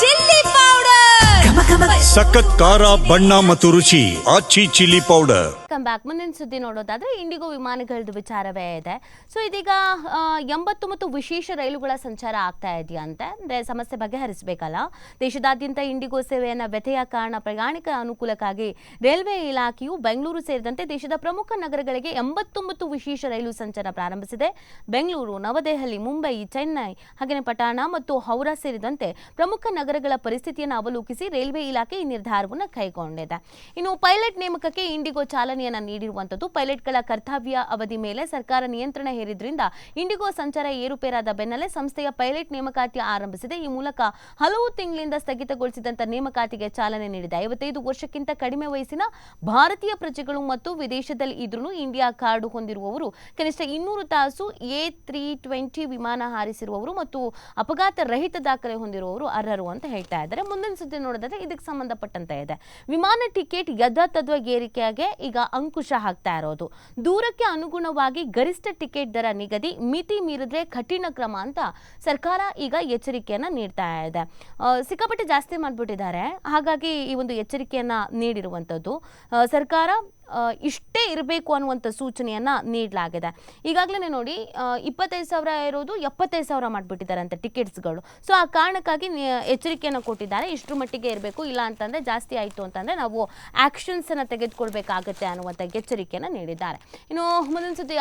Chilli powder ಸಖತ್ ಖಾರ, ಬಣ್ಣ ಮತ್ತು ರುಚಿ, Aachi chilli powder. Come back ಮುಂದಿನ ಸುದ್ದಿ ನೋಡೋದಾದ್ರೆ ಇಂಡಿಗೋ ವಿಮಾನಗಳದ್ದು ವಿಚಾರವೇ ಇದೆ. ಸೊ ಇದೀಗ ಎಂಬತ್ತು ಮತ್ತು ವಿಶೇಷ ರೈಲುಗಳ ಸಂಚಾರ ಆಗ್ತಾ ಇದೆಯಂತೆ ಅಂದ್ರೆ ಸಮಸ್ಯೆ ಬಗೆಹರಿಸಬೇಕಲ್ಲ. ದೇಶದಾದ್ಯಂತ ಇಂಡಿಗೋ ಸೇವೆಯನ್ನು ವ್ಯಥೆಯ ಕಾರಣ ಪ್ರಯಾಣಿಕರ ಅನುಕೂಲಕ್ಕಾಗಿ ರೈಲ್ವೆ ಇಲಾಖೆಯು ಬೆಂಗಳೂರು ಸೇರಿದಂತೆ ದೇಶದ ಪ್ರಮುಖ ನಗರಗಳಿಗೆ ಎಂಬತ್ತೊಂಬತ್ತು ವಿಶೇಷ ರೈಲು ಸಂಚಾರ ಪ್ರಾರಂಭಿಸಿದೆ. ಬೆಂಗಳೂರು, ನವದೆಹಲಿ, ಮುಂಬೈ, ಚೆನ್ನೈ ಹಾಗೆಯೇ ಪಟಾಣ ಮತ್ತು ಹೌರಾ ಸೇರಿದಂತೆ ಪ್ರಮುಖ ನಗರಗಳ ಪರಿಸ್ಥಿತಿಯನ್ನು ಅವಲೋಕಿಸಿ ರೈಲ್ವೆ ಇಲಾಖೆ ಈ ನಿರ್ಧಾರವನ್ನು ಕೈಗೊಂಡಿದೆ. ಇನ್ನು ಪೈಲಟ್ ನೇಮಕಕ್ಕೆ ಇಂಡಿಗೋ ಚಾಲನೆಯನ್ನು ನೀಡಿರುವಂಥದ್ದು ಪೈಲಟ್ಗಳ ಕರ್ತವ್ಯ ಅವಧಿ ಮೇಲೆ ಸರ್ಕಾರ ನಿಯಂತ್ರಣ ಹೇರಿದ್ರಿಂದ ಇಂಡಿಗೋ ಸಂಚಾರ ಏರುಪೇರಾದ ಬೆನ್ನಲ್ಲೇ ಸಂಸ್ಥೆಯ ಪೈಲಟ್ ನೇಮಕಾತಿ ಆರಂಭಿಸಿದೆ. ಈ ಮೂಲಕ ಹಲವು ತಿಂಗಳಿಂದ ಸ್ಥಗಿತಗೊಳಿಸಿದಂಥ ನೇಮಕಾತಿಗೆ ಚಾಲನೆ ನೀಡಿದೆ. ಐವತ್ತೈದು ವರ್ಷಕ್ಕಿಂತ ಕಡಿಮೆ ವಯಸ್ಸಿನ ಭಾರತೀಯ ಪ್ರಜೆಗಳು ಮತ್ತು ವಿದೇಶದಲ್ಲಿ ಇದ್ರೂ ಇಂಡಿಯಾ ಕಾರ್ಡ್ ಹೊಂದಿರುವವರು, ಕನಿಷ್ಠ ಇನ್ನೂರು ತಾಸು ಎ ತ್ರೀ ಟ್ವೆಂಟಿ ವಿಮಾನ ಹಾರಿಸಿರುವವರು ಮತ್ತು ಅಪಘಾತ ರಹಿತ ದಾಖಲೆ ಹೊಂದಿರುವವರು ಅರ್ಹರು ಅಂತ ಹೇಳ್ತಾ ಇದ್ದಾರೆ. ಮುಂದಿನ ಸುದ್ದಿ ನೋಡೋದಾದ್ರೆ ಇದಕ್ಕೆ ಸಂಬಂಧಪಟ್ಟಂತೆ ಇದೆ. ವಿಮಾನ ಟಿಕೆಟ್ ಯಥಾತತ್ವ ಏರಿಕೆಗೆ ಈಗ ಅಂಕುಶ ಹಾಕ್ತಾ ಇರೋದು. ದೂರಕ್ಕೆ ಅನುಗುಣವಾಗಿ ಗರಿಷ್ಠ ಟಿಕೆಟ್ ದರ ನಿಗದಿ, ಮಿತಿ ಮೀರಿದ್ರೆ ಕಠಿಣ ಕ್ರಮ ಅಂತ ಸರ್ಕಾರ ಈಗ ಎಚ್ಚರಿಕೆಯನ್ನ ನೀಡ್ತಾ ಇದೆ. ಸಿಕ್ಕಾಪಟ್ಟೆ ಜಾಸ್ತಿ ಮಾಡಿಬಿಟ್ಟಿದ್ದಾರೆ. ಹಾಗಾಗಿ ಈ ಒಂದು ಎಚ್ಚರಿಕೆಯನ್ನ ನೀಡಿರುವಂಥದ್ದು ಸರ್ಕಾರ ಇಷ್ಟೇ ಇರಬೇಕು ಅನ್ನುವಂಥ ಸೂಚನೆಯನ್ನ ನೀಡಲಾಗಿದೆ. ಈಗಾಗಲೇ ನೋಡಿ ಇಪ್ಪತ್ತೈದು ಸಾವಿರ ಇರೋದು ಎಪ್ಪತ್ತೈದು ಸಾವಿರ ಮಾಡಿಬಿಟ್ಟಿದ್ದಾರೆ ಅಂತ ಟಿಕೆಟ್ಸ್ಗಳು. ಸೊ, ಆ ಕಾರಣಕ್ಕಾಗಿ ಎಚ್ಚರಿಕೆಯನ್ನು ಕೊಟ್ಟಿದ್ದಾರೆ. ಇಷ್ಟರ ಮಟ್ಟಿಗೆ ಇರಬೇಕು, ಇಲ್ಲ ಅಂತಂದರೆ ಜಾಸ್ತಿ ಆಯಿತು ಅಂತಂದರೆ ನಾವು ಆ್ಯಕ್ಷನ್ಸನ್ನು ತೆಗೆದುಕೊಳ್ಬೇಕಾಗತ್ತೆ ಅನ್ನುವಂಥ ಎಚ್ಚರಿಕೆಯನ್ನು ನೀಡಿದ್ದಾರೆ. ಇನ್ನು ಮುಂದಿನ ಸುದ್ದಿ